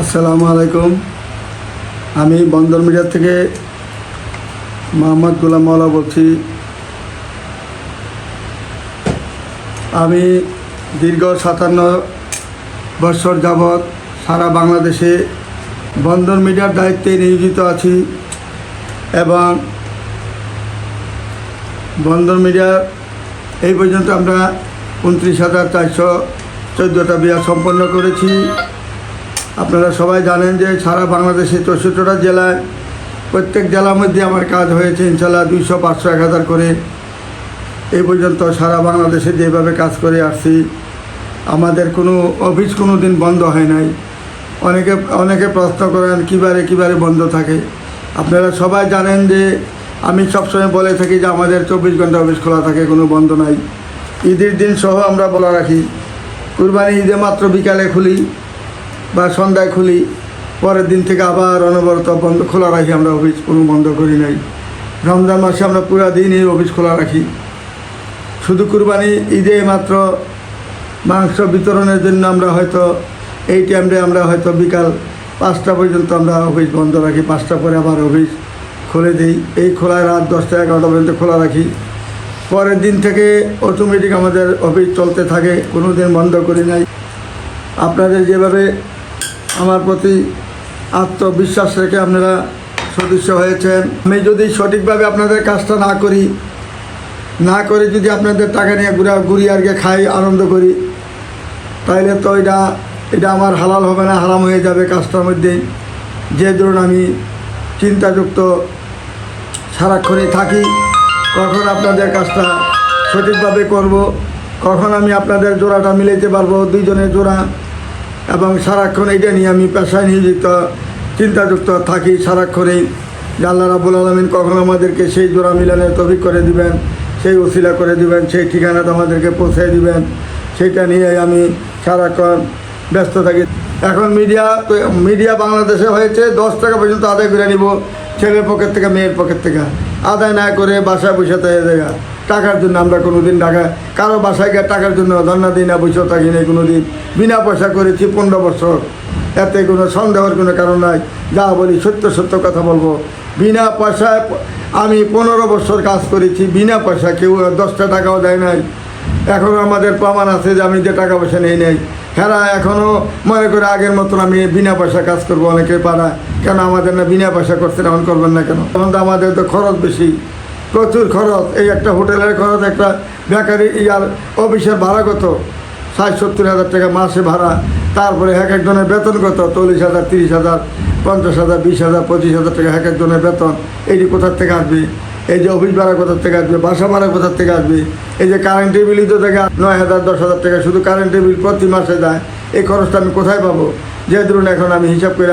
আসসালামু আলাইকুম। আমি বন্দর মিডিয়া থেকে মোহাম্মদ গোলাম মাওলা বলছি। আমি দীর্ঘ সাতান্ন বছর যাবৎ সারা বাংলাদেশে বন্দর মিডিয়ার দায়িত্বে নিয়োজিত আছি এবং বন্দর মিডিয়ার এই পর্যন্ত আমরা উনত্রিশ হাজার চারশো চোদ্দোটা বিয়া সম্পন্ন করেছি। আপনারা সবাই জানেন যে সারা বাংলাদেশে চৌষট্টিটা জেলায় প্রত্যেক জেলার মধ্যে আমার কাজ হয়েছে, ইনশাল্লাহ দুইশো, পাঁচশো, এক হাজার করে। এই পর্যন্ত সারা বাংলাদেশে যেভাবে কাজ করে আসছি, আমাদের কোনো অফিস কোনো দিন বন্ধ হয় নাই। অনেকে অনেকে প্রশ্ন করেন, কীবারে কীবারে বন্ধ থাকে। আপনারা সবাই জানেন যে আমি সবসময় বলে থাকি যে আমাদের চব্বিশ ঘণ্টা অফিস খোলা থাকে, কোনো বন্ধ নাই। ঈদের দিন সহ আমরা বলা রাখি কুরবানি ঈদে মাত্র বিকালে খুলি। বা সন্ধ্যায় খুলি, পরের দিন থেকে আবার অনবরত বন্ধ, খোলা রাখি, আমরা অফিস কোনো বন্ধ করি নাই। রমজান মাসে আমরা পুরা দিনই অফিস খোলা রাখি। শুধু কুরবানি, ঈদে মাত্র মাংস বিতরণের জন্য আমরা হয়তো, এই টাইমে আমরা হয়তো বিকাল পাঁচটা পর্যন্ত আমরা অফিস বন্ধ রাখি, পাঁচটা পরে আবার অফিস খুলে দিই। এই খোলায় রাত দশটা এগারোটা পর্যন্ত খোলা রাখি। পরের দিন থেকে অটোমেটিক আমাদের অফিস চলতে থাকে, কোনো দিন বন্ধ করি নাই। আপনাদের যেভাবে আমার প্রতি আত্মবিশ্বাস রেখে আপনারা সদস্য হয়েছেন। আমি যদি সঠিকভাবে আপনাদের কাজটা না করি, না করে যদি আপনাদের টাকা নিয়ে ঘুরা ঘুরি আর খাই, আনন্দ করি তাহলে তো এটা এটা আমার হালাল হবে না, হারাম হয়ে যাবে কাজটার মধ্যে। যে ধরুন আমি চিন্তাযুক্ত সারাক্ষণই থাকি, কখন আপনাদের কাজটা সঠিকভাবে করব, কখন আমি আপনাদের জোড়াটা মিলাইতে পারব, দুইজনের জোড়া এবং সারাক্ষণ এটা নিয়ে আমি পেশায় নিয়োজিত, চিন্তাযুক্ত থাকি সারাক্ষণেই। যে আল্লাহ রাবুল আলমিন কখন আমাদেরকে সেই জোড়া মিলানের তফিক করে দিবেন, সেই ওসিলা করে দিবেন, সেই ঠিকানাটা আমাদেরকে পৌঁছে দিবেন সেটা নিয়ে আমি সারাক্ষণ ব্যস্ত থাকি। এখন মিডিয়া মিডিয়া বাংলাদেশে হয়েছে, দশ টাকা পর্যন্ত আদায় করে নিব, ছেলের পকেট থেকে, মেয়ের পকেট থেকে। আদায় না করে বাসায় বসে থাকে জায়গা টাকার জন্য আমরা কোনো দিন টাকা কারও বাসায় গিয়ে টাকার জন্য ধর্ণা দিই না বসেও থাকি না কোনো দিন বিনা পয়সা করেছি পনেরো বছর। এতে কোনো সন্দেহের কোনো কারণ নাই। যা বলি সত্য সত্য কথা বলব। বিনা পয়সায় আমি পনেরো বছর কাজ করেছি, বিনা পয়সা কেউ দশটা টাকাও দেয় নাই। এখনও আমাদের প্রমাণ আছে যে আমি যে টাকা পয়সা নেই নেই। হেরা এখনও মনে করে আগের মতন আমি বিনা পয়সা কাজ করব অনেকে পাড়া কেন আমাদের না বিনা পয়সা করছে এমন করবেন না কেন? তখন তো আমাদের তো খরচ বেশি। প্রচুর খরচ। এই একটা হোটেলের খরচ, একটা বেকারি, ইয়ার অফিসের ভাড়া কত? ষাট, সত্তর হাজার টাকা মাসে ভাড়া। তারপরে এক একজনের বেতন কত? চল্লিশ হাজার, তিরিশ হাজার, পঞ্চাশ হাজার, বিশ হাজার, পঁচিশ হাজার টাকা এক একজনের বেতন। এইটি কোথার থেকে আসবে? এই যে অফিস ভাড়া কোথার থেকে আসবে? বাসা ভাড়া কোথার থেকে আসবে? এই যে কারেন্টের বিলই তো থেকে নয় হাজার, দশ হাজার টাকা শুধু কারেন্টের বিল প্রতি মাসে যায় এই খরচটা আমি কোথায় পাবো? যে ধরুন এখন আমি হিসাব করে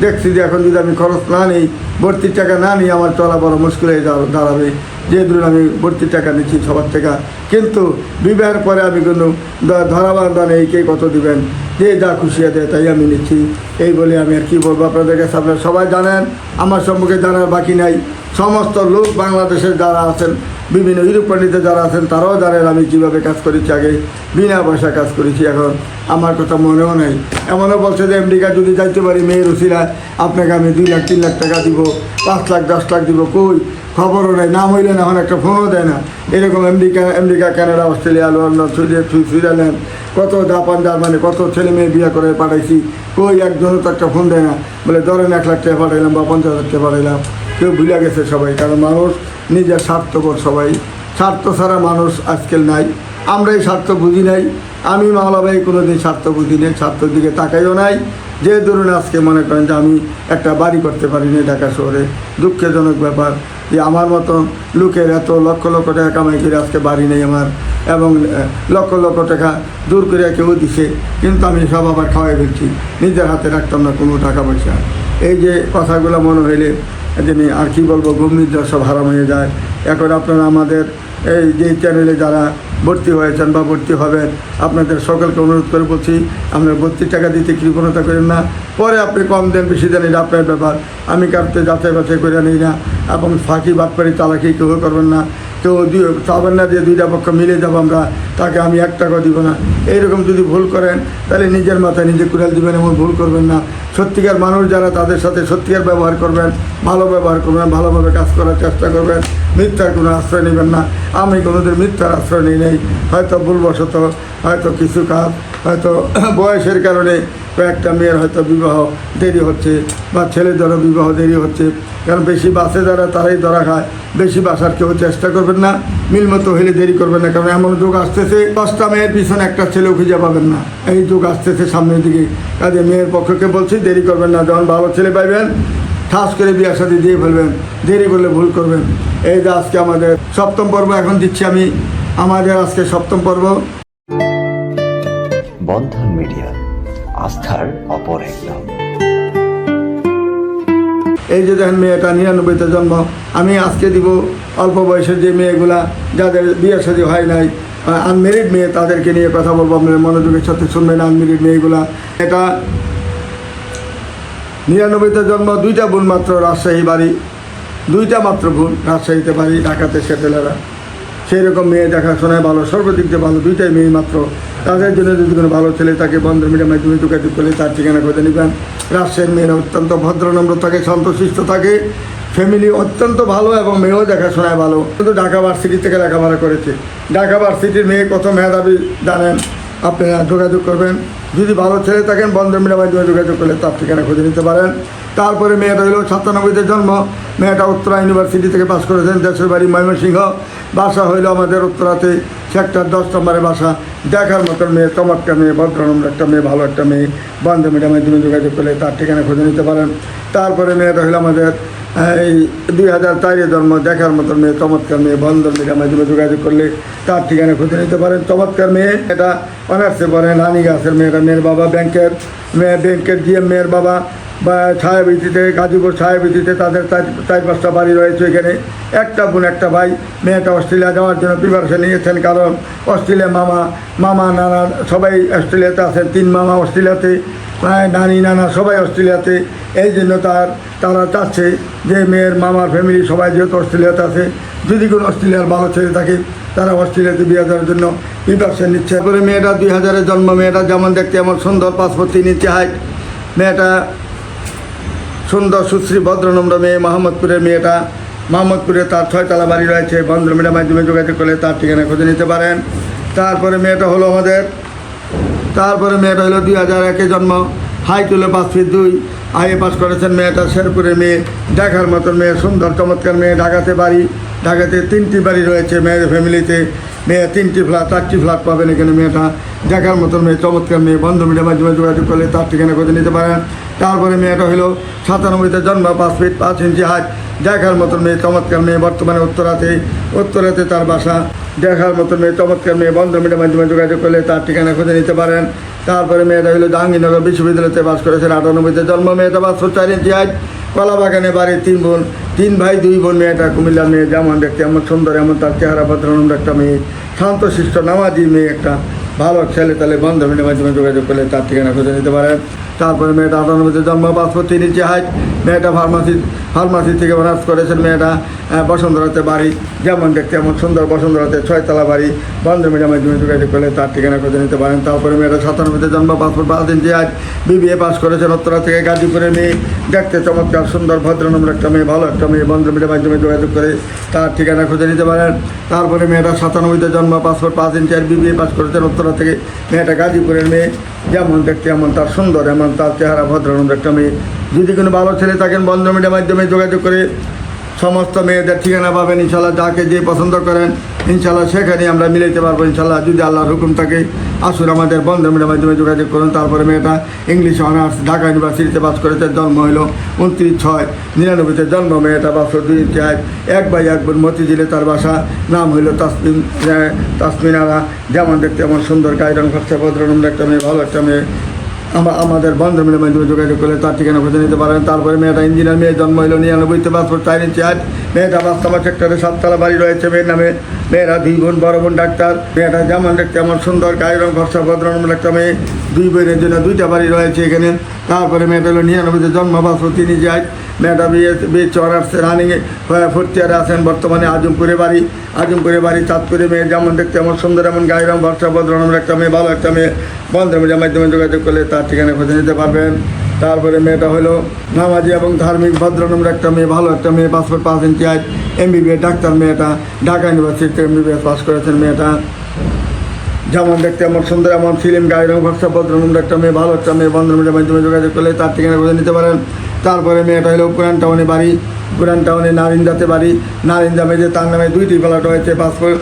দেখছি যে এখন যদি আমি খরচ না নিই, ভর্তির টাকা না নিই আমার চলা বড় মুশকিল হয়ে দাঁড়- দাঁড়াবে। যে ধরুন আমি ভর্তির টাকা নিচ্ছি, সবার টাকা। কিন্তু বিবাহের পরে আমি কোনো ধরাবান্ধা নেই, কে কত দিবেন? যে যা খুশি দেয় তাই আমি নিচ্ছি। এই বলে আমি আর কী বলব আপনাদের কাছে? আপনারা সবাই জানেন, আমার সম্মুখে জানার বাকি নাই। সমস্ত লোক বাংলাদেশের যারা আছেন, বিভিন্ন ইউরোপ পণ্ডিতে যারা আছেন, তারাও জানেন আমি কীভাবে কাজ করেছি আগে। বিনা পয়সা কাজ করেছি, এখন আমার কথা মনেও নেই। এমনও বলছে যে, আমেরিকা যদি যাইতে পারি, মেয়ের উসিলায় আপনাকে আমি দুই লাখ, তিন লাখ টাকা দিব, পাঁচ লাখ, দশ লাখ দিব, কই? খবরও নেই, নাম হইলে না, এখন একটা ফোনও দেয় না। এরকম America America, Canada, Australia, London Switzerland, কত জাপান, জার্মানি, কত ছেলে মেয়ে বিয়ে করে পাঠাইছি, কই? একজনও তো একটা ফোন দেয় না। বলে, ধরেন এক লাখ টাকা পাঠাইলাম বা পঞ্চাশ হাজার টাকা পাঠাইলাম। কেউ ভুলে গেছে সবাই, কারণ মানুষ নিজের স্বার্থপর সবাই। স্বার্থ ছাড়া মানুষ আজকাল নাই। আমরাই স্বার্থ বুঝি নাই। আমি মাওলা ভাই কোনো দিন স্বার্থ বুঝি নাই, স্বার্থর দিকে তাকাইও নাই। যে ধরুন আজকে মনে করেন যে আমি একটা বাড়ি করতে পারিনি ঢাকা শহরে। দুঃখজনক ব্যাপার যে আমার মতন লোকের এত লক্ষ লক্ষ টাকা কামাই করে আজকে বাড়ি নেই আমার, এবং লক্ষ লক্ষ টাকা দূর করে কেউ দিছে। কিন্তু আমি সব আবার খাওয়াই ফেলছি। নিজের হাতে রাখতাম না কোনো টাকা পয়সা। এই যে কথাগুলো মনে হইলে আমি আর কি বলব, গম্ভীর সব হারাম হয়ে যায়। এখন আপনারা আমাদের এই যে চ্যানেলে যারা ভর্তি হয়েছেন বা ভর্তি হবেন, আপনাদের সকলকে অনুরোধ করে বলছি আপনার ভর্তির টাকা দিতে কৃপণতা করেন না। পরে আপনি কম দেন, বেশি দেন, এটা আপনার ব্যাপার। আমি কারতে যাচাই বাছাই করে নিই না। এবং ফাঁকি বাটপারি চালাকি কেউ করবেন না। দুই- চাবেন না যে দুইটা পক্ষ মিলে যাব আমরা, তাকে আমি এক টাকাও দিব না। এইরকম যদি ভুল করেন, তাহলে নিজের মাথায় নিজে কুড়াল দিবেন, এমন ভুল করবেন না। সত্যিকার মানুষ যারা তাদের সাথে সত্যিকার ব্যবহার করবেন, ভালো ব্যবহার করবেন, ভালোভাবে কাজ করার চেষ্টা করবেন, মিথ্যার কোনো আশ্রয় নেবেন না। আমি কোনোদিন মিথ্যার আশ্রয় নিই নেই। হয়তো ভুলবশত, হয়তো কিছু কাজ, হয়তো বয়সের কারণে কয়েকটা মেয়ের হয়তো বিবাহ দেরি হচ্ছে, বা ছেলেদেরও বিবাহ দেরি হচ্ছে। কারণ বেশি বাসে যারা, তারাই ধরা খায়। বেশি বাসার কেউ চেষ্টা করবেন না, মিল মতো হলে দেরি করবেন না, কারণ এমন যুগ আসতেছে, দশটা মেয়ের পিছনে একটা ছেলেও খুঁজে পাবেন না। এই যুগ আসতেছে সামনের দিকে। কাজে মেয়ের পক্ষকে বলছি, দেরি করবেন না, যখন ভালো ছেলে পাইবেন, ঠাস করে বিয়ার সাথে দিয়ে ফেলবেন, দেরি করলে ভুল করবেন। এই যে আজকে আমাদের সপ্তম পর্ব, এখন দিচ্ছি আমি আমাদের আজকে সপ্তম পর্ব। বন্ধন মিডিয়া, আস্থার অপর এক এই যে দেখেন মেয়েটা নিরানব্বইতে জন্ম। আমি আজকে দিব অল্প বয়সের যে মেয়েগুলা, যাদের বিয়ে সাথে হয় নাই আনমেরিড মেয়ে তাদেরকে নিয়ে কথা বলব, আপনার মনোযোগের সাথে শুনবেন আনমেরিড মেয়েগুলা। এটা নিরানব্বইতে জন্ম, দুইটা বোন মাত্র, রাজশাহী বাড়ি। দুইটা মাত্র বোন, রাজশাহীতে বাড়ি, ঢাকাতে সেটেলেরা সেই রকম মেয়ে দেখাশোনায় ভালো, সর্বদিক দিয়ে ভালো, দুইটাই মেয়ে মাত্র। তাদের জন্য যদি কোনো ভালো ছেলে তাকে বন্ধ মিডিয়ার মাধ্যমে যোগাযোগ করলে তার ঠিকানা করে নেবেন রাজশাহীর মেয়েরা অত্যন্ত ভদ্রনম্র থাকে শান্তশিষ্ট থাকে ফ্যামিলি অত্যন্ত ভালো এবং মেয়েও দেখাশোনায় ভালো। কিন্তু ঢাকা ভার্সিটি থেকে লেখাপড়া করেছে। ঢাকা ভার্সিটির মেয়ে কত মেধাবী জানেন আপনারা যোগাযোগ করবেন। যদি ভালো ছেলে থাকেন বন্ধন মাধ্যমে যোগাযোগ করলে তার ঠিকানা খুঁজে নিতে পারেন। তারপরে মেয়েটা হলো সাতানব্বইতে জন্ম। মেয়েটা উত্তরা ইউনিভার্সিটি থেকে পাশ করেছেন, দেশের বাড়ি ময়মনসিংহ। বাসা হইল আমাদের উত্তরাতে, সেক্টর দশ নম্বরে বাসা। দেখার মতন মেয়ে, চমৎকার মেয়ে, ভদ্রনম্র একটা মেয়ে, ভালো একটা মেয়ে। বন্ধ মিডিয়ার মাধ্যমে যোগাযোগ করলে তার ঠিকানা খুঁজে নিতে পারেন। তারপরে মেয়েটা হলো আমাদের এই দুই হাজার চারে জন্ম দেখার মতন মেয়ে, চমৎকার মেয়ে বন্ধন মিডিয়ার মাধ্যমে যোগাযোগ করলে তার ঠিকানা খুঁজে নিতে পারেন। চমৎকার মেয়ে, এটা অনার্সে পড়ে, নানি গাছের মেয়েটা মেয়ের বাবা ব্যাংকের মেয়ে, ব্যাংকের জিএম মেয়ের বাবা, বা ছায়াবিতিতে গাজীপুর ছায়াবিতিতে তাদের চার পাঁচটা বাড়ি রয়েছে এখানে। একটা বোন, একটা ভাই, মেয়েটা অস্ট্রেলিয়া যাওয়ার জন্য প্রিপারেশন নিয়েছেন, কারণ অস্ট্রেলিয়া মামা মামা, নানা, সবাই অস্ট্রেলিয়াতে আছেন, তিন মামা অস্ট্রেলিয়াতে। প্রায় নানি, নানা সবাই অস্ট্রেলিয়াতে। এই জন্য তার, তারা চাচ্ছে যে মেয়ের মামার ফ্যামিলি সবাই যেহেতু অস্ট্রেলিয়াতে আছে, যদি কোনো অস্ট্রেলিয়ার ভালো ছেলে থাকে, তারা অস্ট্রেলিয়াতে বিয়ে দেওয়ার জন্য প্রিপারেশন নিচ্ছে। তারপরে মেয়েটা দুই হাজারের জন্ম, মেয়েটা যেমন দেখতে এমন সুন্দর পাসপোর্ট তিন হাইট মেয়েটা সুন্দর, সুশ্রী, ভদ্রনম্র মেয়ে, মোহাম্মদপুরের মেয়েটা। মোহাম্মদপুরে তার ছয়তলা বাড়ি রয়েছে বন্ধুমিডিয়ার মাধ্যমে যোগাযোগ করলে তার ঠিকানা খুঁজে নিতে পারেন। তারপরে মেয়েটা হলো আমাদের তারপরে মেয়েটা হলো দুই হাজার একে জন্ম। হাই তুলে পাঁচ ফিট দুই আইএ পাস করেছেন মেয়েটা শেরপুরের মেয়ে। দেখার মতন মেয়ে, সুন্দর, চমৎকার মেয়ে, ঢাকাতে বাড়ি। ঢাকাতে তিনটি বাড়ি রয়েছে মেয়ের ফ্যামিলিতে। মেয়ে তিনটি ফ্ল্যাট, চারটি ফ্ল্যাট পাবেন এখানে মেয়েটা। দেখার মতন মেয়ে, চমৎকার মেয়ে বন্ধু মিডিয়ার মাধ্যমে যোগাযোগ করলে তার ঠিকানা খুঁজে নিতে পারেন। তারপরে মেয়েটা হলো সাতানব্বইতে জন্ম, পাঁচ ফিট পাঁচ ইঞ্চি হাইট। দেখার মতন মেয়ে, চমৎকার মেয়ে, বর্তমানে উত্তরাতে। উত্তরাতে তার বাসা দেখার মতো মেয়ে, চমৎকার মেয়ে বন্ধ মিডিয়ার মাধ্যমে যোগাযোগ করলে তার ঠিকানা খুঁজে নিতে পারেন। তারপরে মেয়েটা হলো জাহাঙ্গীরনগর বিশ্ববিদ্যালয়তে বাস করেছেন, আটানব্বইতে জন্ম। মেয়েটা পাঁচশো চার ইঞ্চি হাইট কলা বাগানে বাড়ি তিন বোন, তিন ভাই, দুই বোন। মেয়েটা কুমিল্লার মেয়ে, যেমন দেখতে এমন সুন্দর, এমন তার চেহারা ভদ্রনন্দ একটা মেয়ে শান্তশিষ্ট নামাজি মেয়ে, একটা ভালো ছেলে। তাহলে বন্ধ মিডিয়ার মাধ্যমে যোগাযোগ করলে তার ঠিকানা খুঁজে নিতে পারেন। তারপরে মেয়েটা আটানব্বইতে জন্ম পাসপোর্ট তিন ইঞ্চি হাইট মেয়েটা ফার্মাসি ফার্মাসি থেকে অনার্স করেছেন মেয়েটা আহ, বসুন্ধরাতে বাড়ি যেমন দেখতে এমন সুন্দর বসুন্ধরাতে ছয়তলা বাড়ি বন্ধ মিডিয়ার মাধ্যমে যোগাযোগ করলে তার ঠিকানা খুঁজে নিতে পারেন। তারপরে মেয়েটা সাতানব্বইতে জন্ম পাসপোর্ট পাঁচ ইঞ্চি হাইট বিবিএ পাস করেছেন উত্তরা থেকে গাজীপুরের মেয়ে। দেখতে চমৎকার সুন্দর ভদ্রনম্র একটা মেয়ে ভালো একটা মেয়ে বন্ধ মিডিয়ার মাধ্যমে যোগাযোগ করে তার ঠিকানা খুঁজে নিতে পারেন। তারপরে মেয়েটা সাতানব্বইতে জন্ম পাসপোর্ট পাঁচ ইঞ্চি আর বিবিএ পাস করেছেন উত্তরা থেকে মেয়েটা গাজীপুরের মেয়ে। যেমন দেখতে এমন তার সুন্দর এমন তার চেহারা ভদ্রনন্দ একটা মেয়ে। যদি কোনো ভালো ছেলে থাকেন বন্ধ মিডিয়ার মাধ্যমে যোগাযোগ করে সমস্ত মেয়েদের ঠিকানা পাবেন। ইনশাল্লাহ যাকে যে পছন্দ করেন ইনশাল্লাহ সেখানে আমরা মিলাইতে পারব। ইনশাল্লাহ যদি আল্লাহর হুকুম থাকে আসুন আমাদের বন্ধ মিডিয়ার মাধ্যমে যোগাযোগ করুন। তারপরে মেয়েটা ইংলিশ অনার্স ঢাকা ইউনিভার্সিটিতে পাস করেছে জন্ম হলো উনত্রিশ ছয় নিরানব্বইতে জন্ম। মেয়েটা বাসো দুই চার এক বাই এক বোন মতিঝিলে তার বাসা নাম হইল তাসমিন আহ, তাসমিন আরা যেমন দেখতে এমন সুন্দর গাইরন খরচা ভদ্রনম্র একটা মেয়ে ভালো একটা মেয়ে। আমাদের বন্ধমিলের মাধ্যমে যোগাযোগ করলে তার ঠিকানা খুঁজে নিতে পারেন। তারপরে মেয়েটা ইঞ্জিনিয়ার, মেয়ে জন্ম হলো নিরানব্বইতে পাসপোর্ট চার ইঞ্চি আট মেয়েটা বাস্তবা সেক্টরে সাততলা বাড়ি রয়েছে, মেয়ের নামে মেয়েরা দুই বোন, বড় বোন, ডাক্তার। মেয়েটা যেমন দেখতে এমন সুন্দর, গায়েরং ভরসা ভদ্রনম্র একটা মেয়ে। দুই বোনের জন্য দুইটা বাড়ি রয়েছে এখানে। তারপরে মেয়েটা হলো নিরানব্বইতে জন্ম পাসপোর্ট তিনি যায় মেয়েটা বিয়ে বিয়ে চড়াচ্ছে রানিংয়ে ফোর্থ ইয়ারে আছেন বর্তমানে আজমপুরে বাড়ি আজমপুরে বাড়ি, চাঁদপুরে মেয়ে যেমন দেখতে এমন সুন্দর, এমন গায়েরং ভরসা ভদ্রনম্র একটা মেয়ে, ভালো একটা মেয়ে। বন্ধ মিডিয়ার মাধ্যমে যোগাযোগ করলে তার ঠিকানা খুঁজে নিতে পারবেন। তারপরে মেয়েটা হলো নামাজি এবং ধার্মিক ভদ্রনম্র একটা মেয়ে, ভালো একটা মেয়ে, passport pass inch height MBBS doctor মেয়েটা, ঢাকা ইউনিভার্সিটিতে এমবিবিএস পাস করেছেন মেয়েটা। যেমন দেখতে এমন সুন্দর, এমন ফিল্ম গাড়ি রঙ ভরসা ভদ্রনম্র একটা মেয়ে, ভালো একটা মেয়ে বন্ধুমিলের মাধ্যমে যোগাযোগ করলে তার ঠিকানা খুঁজে নিতে পারেন। তারপরে মেয়েটা হলো পুরান টাউনে বাড়ি পুরান টাউনে নারিন্দাতে বাড়ি, নারিন্দা মেয়েদের তার নামে দুইটি প্লাট হয়েছে পাসপোর্ট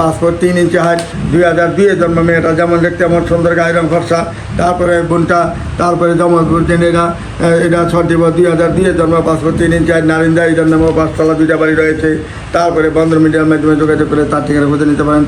পাসপোর্ট তিন ইঞ্চি হাইট দুই হাজার দুইয়ে জন্ম মেয়েটা, যেমন দেখতে এমন সুন্দর রঙ ভরসা তারপরে বোনটা, তারপরে জমলপুর জেনেরা এটা ছটিব দুই হাজার দুইয়ে জন্ম পাসপোর্ট তিন ইঞ্চি হাইট নারিন্দা এটার নামেও পাঁচতলা দুইটা বাড়ি রয়েছে। তারপরে বন্ধ মিডিয়ার মাধ্যমে যোগাযোগ করে তার ঠিকানা খুঁজে নিতে পারেন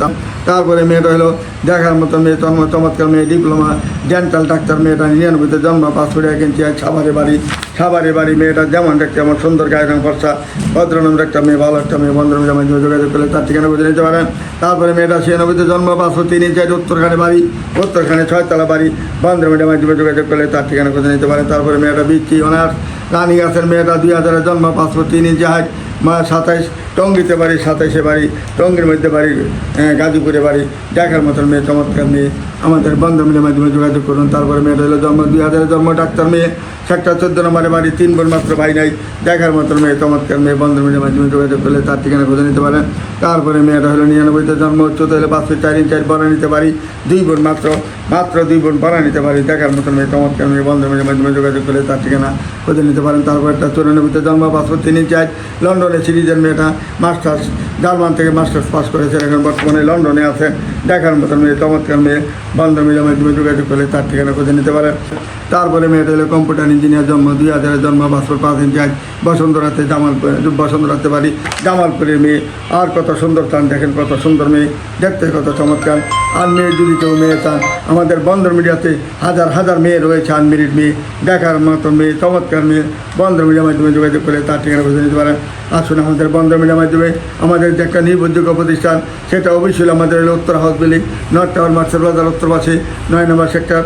তারপরে মেয়েটা হলো দেখার মতো মেয়ে চর্ম চমৎকার মেয়ে ডিপ্লোমা ডেন্টাল ডাক্তার মেয়েটা, নিরানব্বইতে জন্ম পাসপোর্ট এক ইঞ্চি এক সাভারে বাড়ি সাভারে বাড়ি মেয়েটা, যেমন দেখতে আমার সুন্দর গায়ের রং ভদ্র ভদ্রনম্র একটা মেয়ে, ভালো একটা মেয়ে বন্ধুর জামাই যোগাযোগ করলে তার ঠিকানা বুঝে নিতে পারেন। তারপরে মেয়েটা ছিয়ানব্বইতে জন্ম, পাঁচশো তিন ইঞ্চ উত্তরখানে বাড়ি, উত্তরখানে ছয়তলা বাড়ি বন্ধ মিডিয়ার মাধ্যমে যোগাযোগ করলে তার ঠিকানা খুঁজে নিতে পারেন। তারপরে মেয়েটা বিচ্ছি অনার্স, রানী গাছের মেয়েটা দুই হাজারের জন্ম, পাঁচশো তিন ইঞ্চি হাইট মা সাতাইশ, টঙ্গিতে বাড়ি, সাতাইশে বাড়ি, টঙ্গির মধ্যে বাড়ি গাজীপুরে বাড়ি, দেখার মতন মেয়ে, চমৎকার মেয়ে। আমাদের বন্ধমিলের মাধ্যমে যোগাযোগ করুন। তারপরে মেয়েটা হলো জন্ম, দুই হাজারের জন্ম, ডাক্তার মেয়ে। সেক্টর চোদ্দ নম্বরে বাড়ি, তিন বোন মাত্র ভাই নাই। দেখার মতন মেয়ে, চমৎকার মেয়ে। বন্ধমিলের মাধ্যমে যোগাযোগ করলে তার ঠিকানা খুঁজে নিতে পারেন। তারপরে মেয়েটা হলো নিরানব্বইতে জন্ম উচ্চত হলে পাঁচশো চার ইঞ্চ বনা নিতে পারি। দুই বোন মাত্র মাত্র দুই বোন বনা নিতে পারি। দেখার মতন মেয়ে, চমৎকার মেয়ে। বন্ধমিলের মাধ্যমে যোগাযোগ করলে তার ঠিকানা খুঁজে নিতে পারেন। তারপর একটা চুরানব্বইতে জন্ম পাঁচশো তিন ইঞ্চ লন্ডনে সিরিজের মেয়েটা মাস্টার্স জার্মান থেকে মাস্টার্স পাস করেছেন এখন বর্তমানে লন্ডনে আছে দেখার মতন মেয়ে, চমৎকার মেয়ে বন্ধ মিলের মাধ্যমে যোগাযোগ করলে তার ঠিকানা খুঁজে নিতে পারে। তারপরে মেয়েটা হলো কম্পিউটার ইঞ্জিনিয়ার জন্ম দুই হাজারের জন্ম পাসপোর্ট পাঁচ ইঞ্চি আজ বসন্তরাতে জামালপুর, বসন্তরাতে বাড়ি, জামালপুরের মেয়ে। আর কত সুন্দর চান, দেখেন কত সুন্দর মেয়ে, দেখতে কত চমৎকার। আর মেয়ে যদি কেউ মেয়ে চান, আমাদের বন্দর মিডিয়াতে হাজার হাজার মেয়ে রয়েছে আনমেরিড মেয়ে। দেখার মতো মেয়ে, চমৎকার মেয়ে, বন্দর মিডিয়ার মাধ্যমে যোগাযোগ করে তার ঠিকানা খুঁজে নিতে পারেন আসুন আমাদের বন্দর মিডিয়ার মাধ্যমে, আমাদের যে একটা নির্ভরযোগ্য প্রতিষ্ঠান, সেটা অবশ্যই আমাদের উত্তর হাউস বিল্ডিং নর্থ টাওয়ার মার্সেল বাজার উত্তর পাশে, নয় নম্বর সেক্টর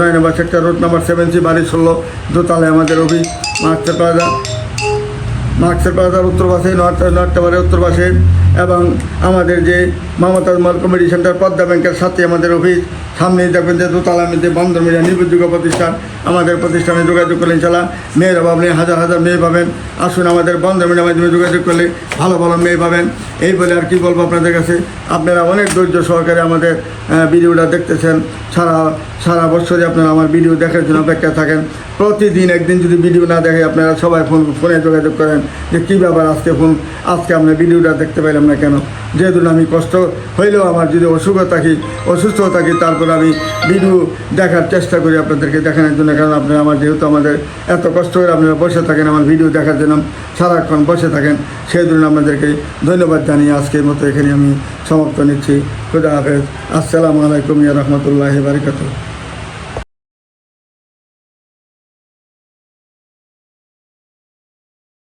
নয় নম্বর সেক্টর রোড নম্বর সেভেন সি বাড়ি ষোলো, দোতলায় আমাদের অফিস মার্সেল প্লাজা মার্কসের প্লাজার উত্তর পাশে নর্থ নর্থ টাওয়ারের উত্তর পাশে এবং আমাদের যে Mumtaz mall committee centre Padma ব্যাংকের সাথে আমাদের অফিস, সামনে দেখবেন যে দোতলা মধ্যে বন্ধন মিডিয়া নির্ভরযোগ্য প্রতিষ্ঠান। আমাদের প্রতিষ্ঠানে যোগাযোগ করলে ইনশাল্লাহ মেয়ের অভাব হাজার হাজার মেয়ে পাবেন। আসুন আমাদের বন্ধ মিডিয়ার মাধ্যমে যোগাযোগ করলে ভালো ভালো মেয়ে পাবেন। এই বলে আর কি বলব আপনাদের কাছে? আপনারা অনেক ধৈর্য সহকারে আমাদের ভিডিওটা দেখতেছেন। সারা সারা বছরই আপনারা আমার ভিডিও দেখার জন্য অপেক্ষা থাকেন। প্রতিদিন একদিন যদি ভিডিও না দেখে আপনারা সবাই ফোন, ফোনে যোগাযোগ করেন যে কী ব্যাপার আজকে ফোন, আজকে আমরা ভিডিওটা দেখতে পাইলাম না কেন? যেহেতু আমি কষ্ট হইলেও আমার যদি অসুখ থাকি, অসুস্থ থাকি, তারপর আমি ভিডিও দেখার চেষ্টা করি আপনাদেরকে দেখানোর জন্য, কারণ আপনারা আমার যেহেতু আমাদের এত কষ্ট করে আপনারা বসে থাকেন, আমার ভিডিও দেখার জন্য সারাক্ষণ বসে থাকেন, সেই জন্য আপনাদেরকে ধন্যবাদ জানিয়ে আজকের মতো এখানে আমি সমাপ্ত নিচ্ছি। খুদা হাফেজ। আসসালামু আলাইকুম ইয়া রহমতুল্লাহ বারিকাতুহ।